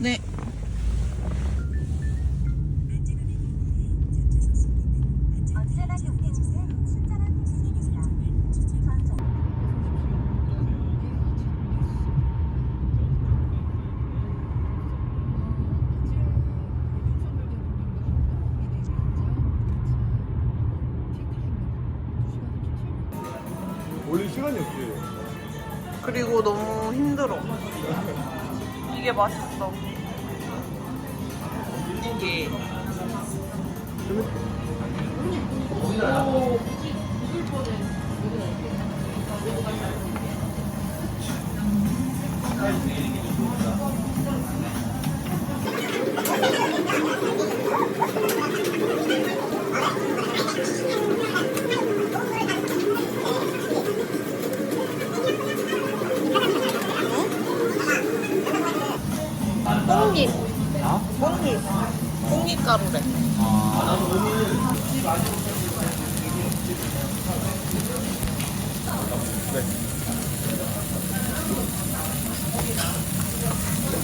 네. 언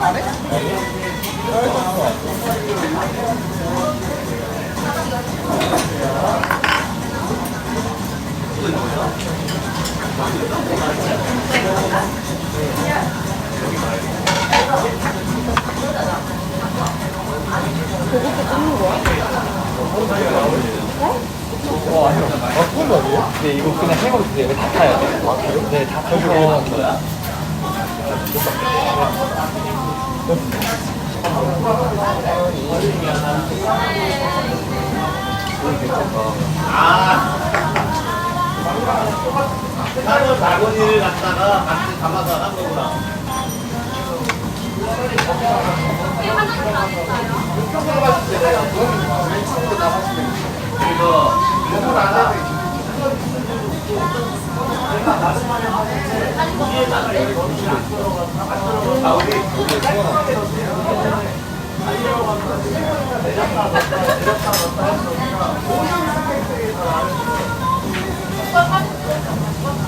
맛있 다. 아하. 아, 그건 말이에요? 네, 이거 그냥 해먹을 때 이거 다 타야 돼. 아, 그래요? 네, 다 타서. 하루 바구니를 갖다가 같이 담아서 한 거구나.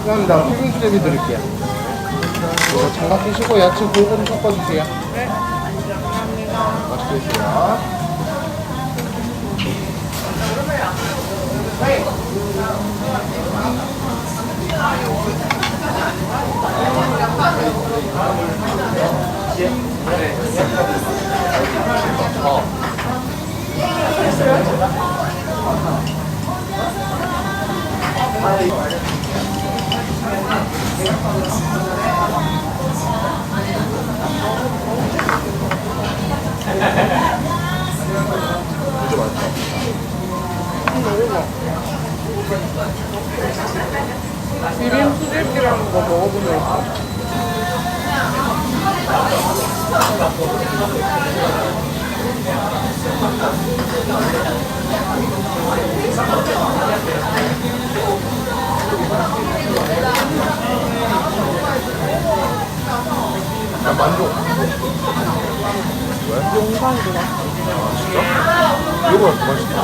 감사합니다. 튀김 수제비 드릴게요. 장갑 끼시고 야채 골고루 섞어주세요. 네. 맛있게 드세요. 진짜 난 만족. 용산이구나. 이거보다 더 맛있다.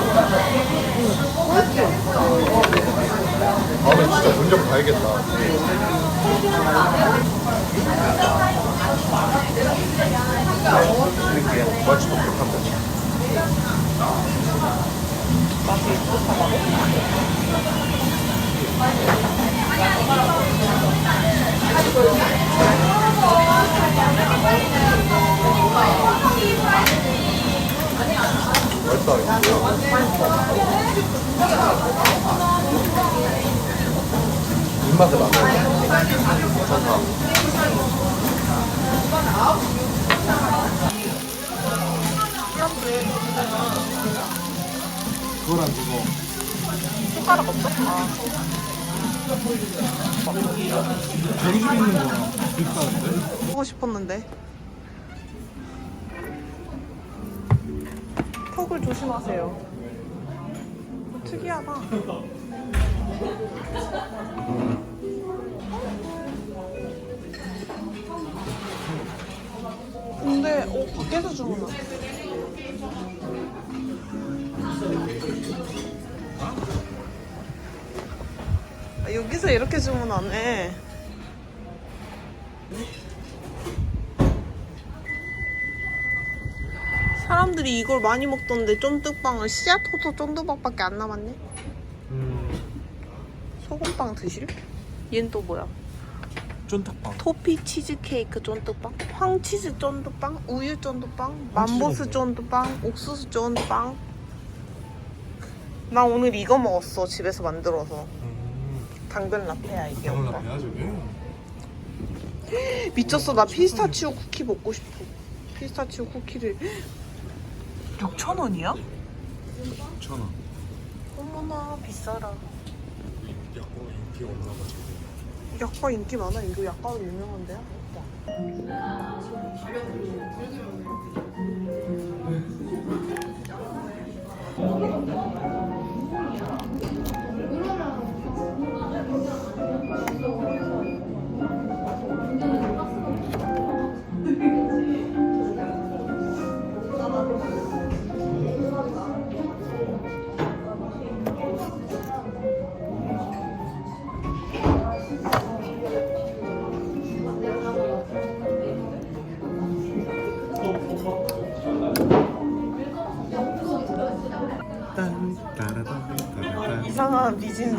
다음에 진짜 본점 가야겠다. 맛있 독특한데. 맛있다. 입맛에. 그걸 안 주고. 숟가락 없어? 아. 저기 집에 있는 거랑 비슷한데? 하고 싶었는데. 턱을 조심하세요. 특이하다. 근데 어 밖에서 주문하 아, 여기서 이렇게 주문하네. 사람들이 이걸 많이 먹던데 쫀득빵을 씨앗호도 쫀득빵밖에 안 남았네. 소금빵 드실? 얘는 또 뭐야? 쫀득빵. 토피 치즈케이크 쫀득빵, 황치즈 쫀득빵, 우유 쫀득빵, 맘보스 쫀득빵, 옥수수 쫀득빵. 나 오늘 이거 먹었어 집에서 만들어서 당근 라떼야 이게 오빠. 나야 저게? 미쳤어 나 피스타치오 쿠키 먹고 싶어 피스타치오 쿠키를 6,000원이야? 6,000원. 어머나 비싸라 약간 인기가 저게. 약과 인기 많아 이거 약과로 유명한데요?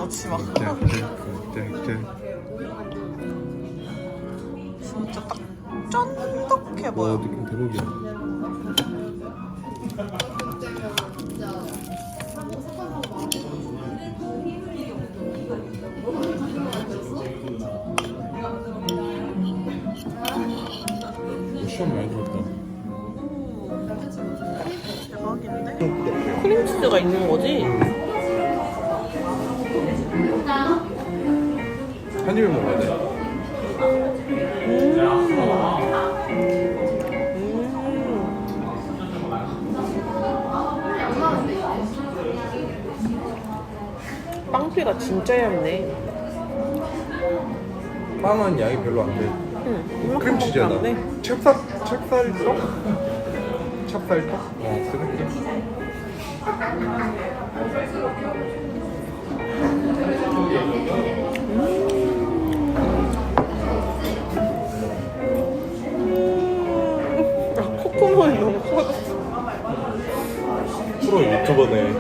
넣지 마. 진짜 딱 쫀득해 와 보여 느낌 대박이야. 오, 시험 많이 들었다. 대박인데? 크림치즈가 있는 거지? 한 입에 먹어야 돼. 빵피가 진짜 얇네 빵은 양이 별로 안 돼. 응 크림치즈야. 찹쌀 찹쌀떡? 찹쌀떡? 어그 느낌. 프로 유튜버네.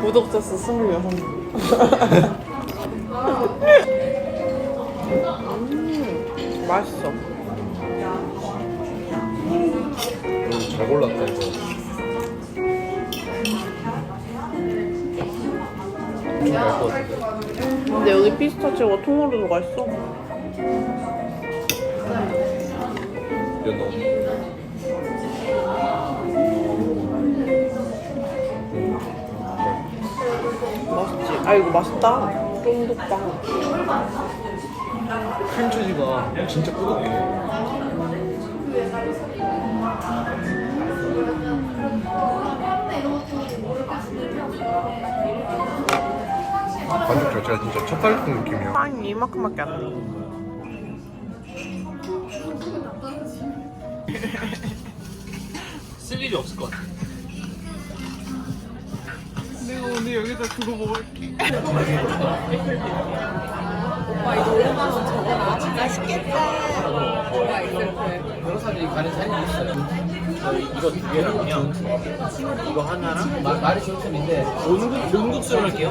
구독자 수 26명 음, 맛있어 잘 골랐다 이거. 좀알것 같은데. 근데 여기 피스타치오가 통으로 들어가 있어 면 넣어. 맛 아 이거 맛있다 쫀득빵 크림치즈가 진짜 꾸덕해. 반죽 자체가 진짜 찹쌀떡 느낌이야. 빵이 이만큼밖에 안 돼 쓸 일이 없을 것 같아. 내가 오늘 여기서 그거 먹을게 여러 사람들이 가는 사진이 있어요. 이거 얘는요. 이거 하나랑 마, 말이 좋은데 온국 온국수로 할게요.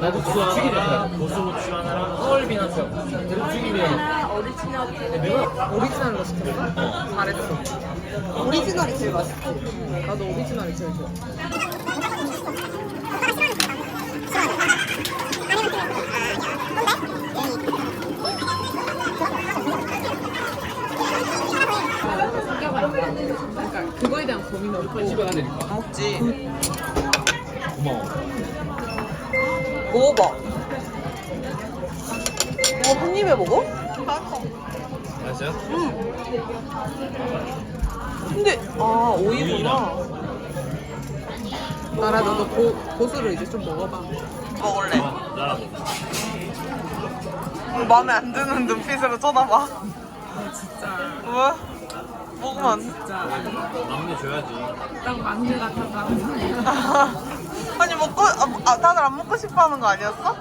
나도 국수 하나, 고수국수 하나랑 서울비나 수. 그리고 죽이면 오리지널로 시켰어? 잘했어 오리지널이 제일 맛있어 나도 오리지널이 제일 좋아 그거에 대한 고민은 없고 집에 가야 되니까. 안 먹지 고마워. 먹어봐 이거 한 입에 먹어? 맞아요? 근데 아 오이구나. 나라 너도 고, 고수를 이제 좀 먹어봐. 먹을래. 마음에 안 드는 눈빛으로 쳐다봐. 진짜 왜? 먹으면 안 돼. 진짜 막내 줘야지. 딱 막내 같았다. 아니 먹고 아, 아, 다들 안 먹고 싶어하는 거 아니었어?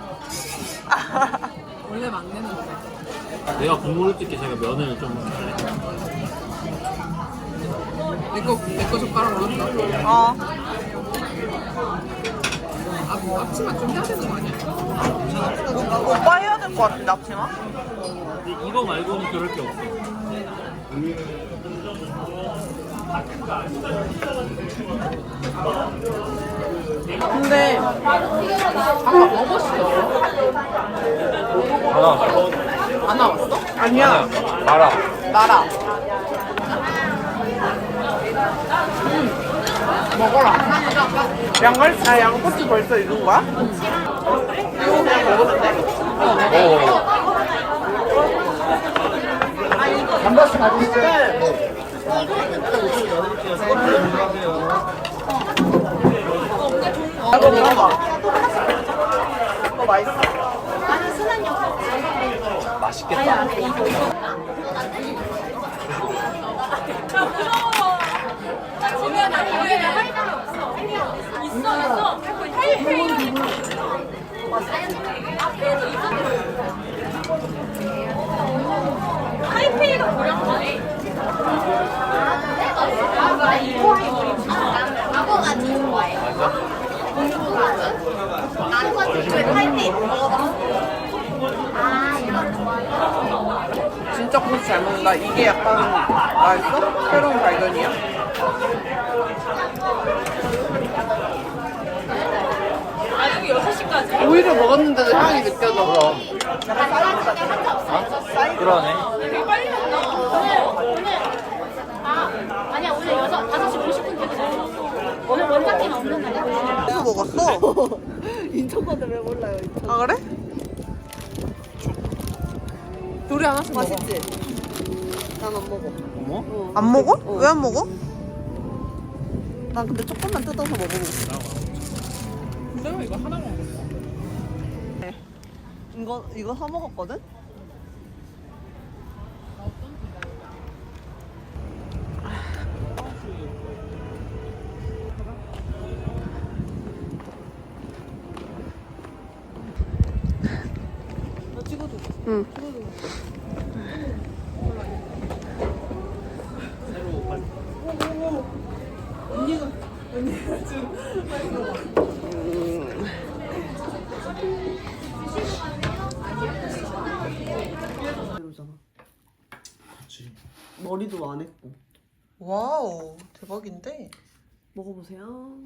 원래 막내는 그래. 내가 국물을 뜯게 제가 면을 좀 할래. 내거 내거 젓가락으로 한다. 어. 아, 뭐 앞치마 좀 해야 되는 거 아니야? 오빠 해야 될 것 같은데 앞치마? 근데 이거 말고는 그럴 게 없어. 근데 아까 먹었어. 안 나왔어? 아니야 알아. 나라. 먹어라. 양갈 아 양꼬치 벌써 익은 거야? 이거 그냥 먹어도 돼? 한 번씩 가주세요. 이거 먹어봐. 이거 맛있어. 맛있겠다. 진짜 고수 잘 먹는다. 이게 약간 맛있어? 새로운 발견이야? 오이를 먹었는데도 향이 느껴져. 그러네. 아니야 오늘 여섯 다섯 시 50분 되거든. 오늘 원장님 없는 날이야. 이거 먹었어? 인천거든 왜 몰라요? 아 그래? 둘이 하나씩 먹어. 어머? 안 먹어? 왜 안 먹어? 난 근데 조금만 뜯어서 먹어보고. 내가 이거 하나 먹었어. 이거 이거 사 먹었거든? 응. 머리도 안 했고 와우 대박인데. 먹어보세요.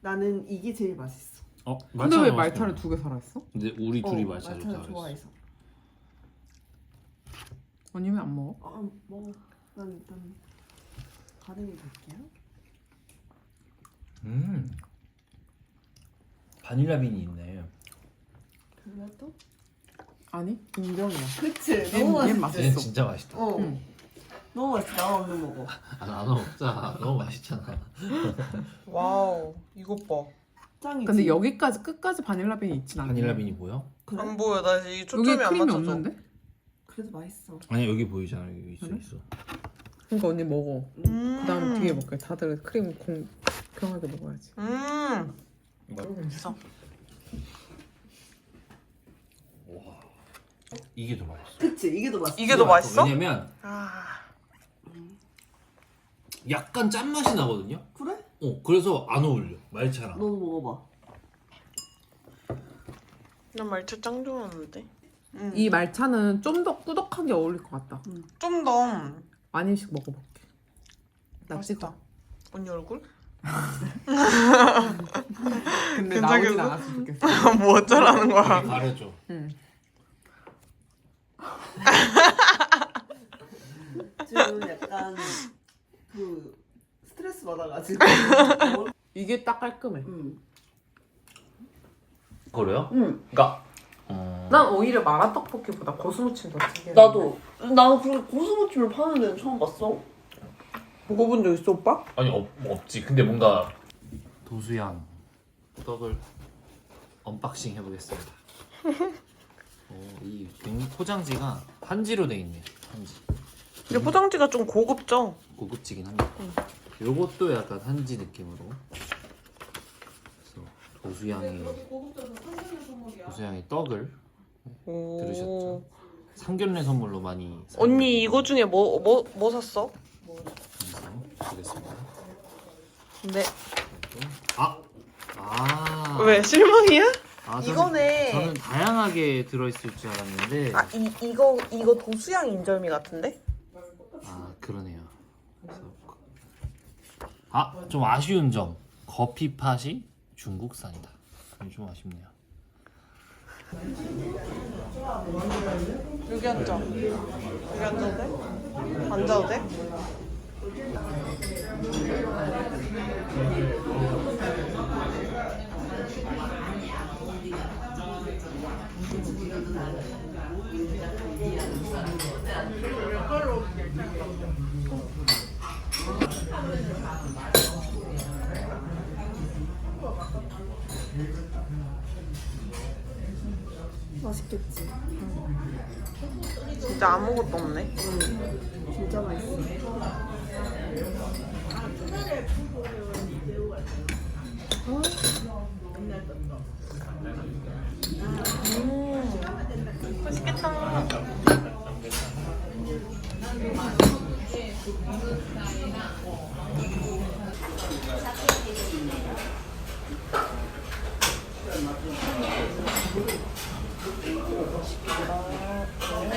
나는 이게 제일 맛있어. 어? 근데 왜 말타를 두개 살아있어? 근데 우리 둘이 어, 말차를 말차를 잘했어. 좋아해서. 언니 왜 안 먹어? 아, 먹어. 난 일단 가능히 볼게요. 음. 바닐라 빈이 있네. 그래도? 아니 인정이야. 그치. 얘, 너무 얘 맛있어. 맛있어. 얘는 진짜 맛있다. 어. 응. 너무 맛있어. 나 얼른 먹어. 아, 나눠 먹자. 너무 맛있잖아. 와우 이것 봐. 짱이지. 근데 여기까지 끝까지 바닐라 빈이 있진 않아. 바닐라 빈이 보여? 그래? 안 보여 나 이 여기 초점이 안 크림이 맞춰져. 없는데? 그래도 맛있어. 아니 여기 보이잖아. 여기 있어 그래? 있어. 그러니까 언니 먹어. 음. 그다음 뒤에 먹게. 다들 크림 공평하게 먹어야지. 음. 맛있어. 이게 더 맛있어. 그치. 이게 더 맛있어. 이게 더 맛있어? 왜냐면 아. 약간 짠맛이 나거든요. 그래? 어, 그래서 안 어울려. 말차랑. 너도 먹어봐. 난 말차 짱 좋아하는데. 음. 이 말차는 좀 더 꾸덕하게 어울릴 것 같다. 좀더 많이씩 먹어볼게. 나 맛있다. 언니 얼굴? 근데 괜찮겠어? 나오진 않았으면 좋겠어. 뭐 어쩌라는 거야? 가려줘. 응. 지금 약간 그 스트레스 받아가지고. 이게 딱 깔끔해. 응. 그래요? 응. 그러니까 어... 난 오히려 마라 떡볶이보다 고수무침 더 특이해. 나도 나는 그렇게 고수무침을 파는 데는 처음 봤어. 먹어본 적 있어 오빠? 아니 없, 없지 근데 뭔가 도수양 떡을 언박싱 해보겠습니다 오, 이 굉- 포장지가 한지로 돼 있네 한지 근데 포장지가 좀 고급져. 고급지긴 합니다 요것도 약간 한지 느낌으로 그래서 도수양의 도수양의 떡을 오. 들으셨죠? 상견례 선물로 많이 언니 이거 중에 뭐 뭐 뭐 샀어? 보겠습니다 네. 아! 아 왜 실망이야? 아, 저는- 이거네. 저는 다양하게 들어있을 줄 알았는데 아 이 이거 이거 도수양 인절미 같은데? 아 그러네요. 그래서 아 좀 아쉬운 점 커피 팥이 중국산이다. 그게 좀 아쉽네요. 여기 앉아. 여기 앉아도 돼? 앉아도 돼? 맛있겠지. 진짜 아무것도 없네. 진짜 맛있어. 맛있겠다.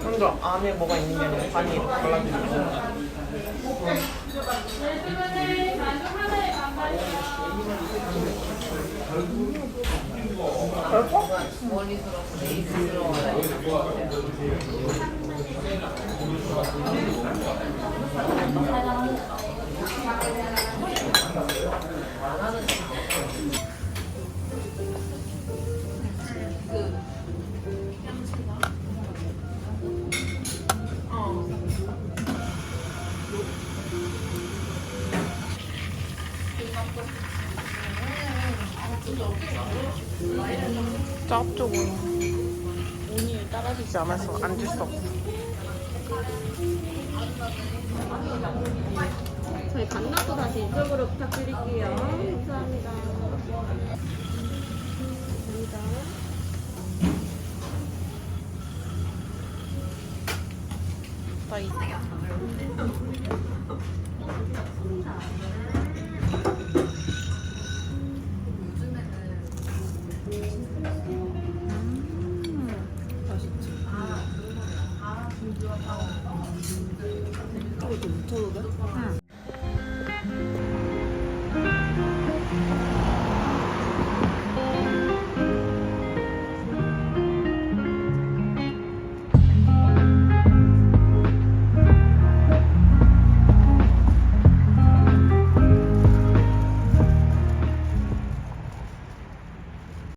먼저 안에 뭐가 있는 게 아니라 반이 발라 주고. 저 않아서 앉을 수 없어. 저희 강남도 다시 이쪽으로 부탁드릴게요. 감사합니다. 나 이.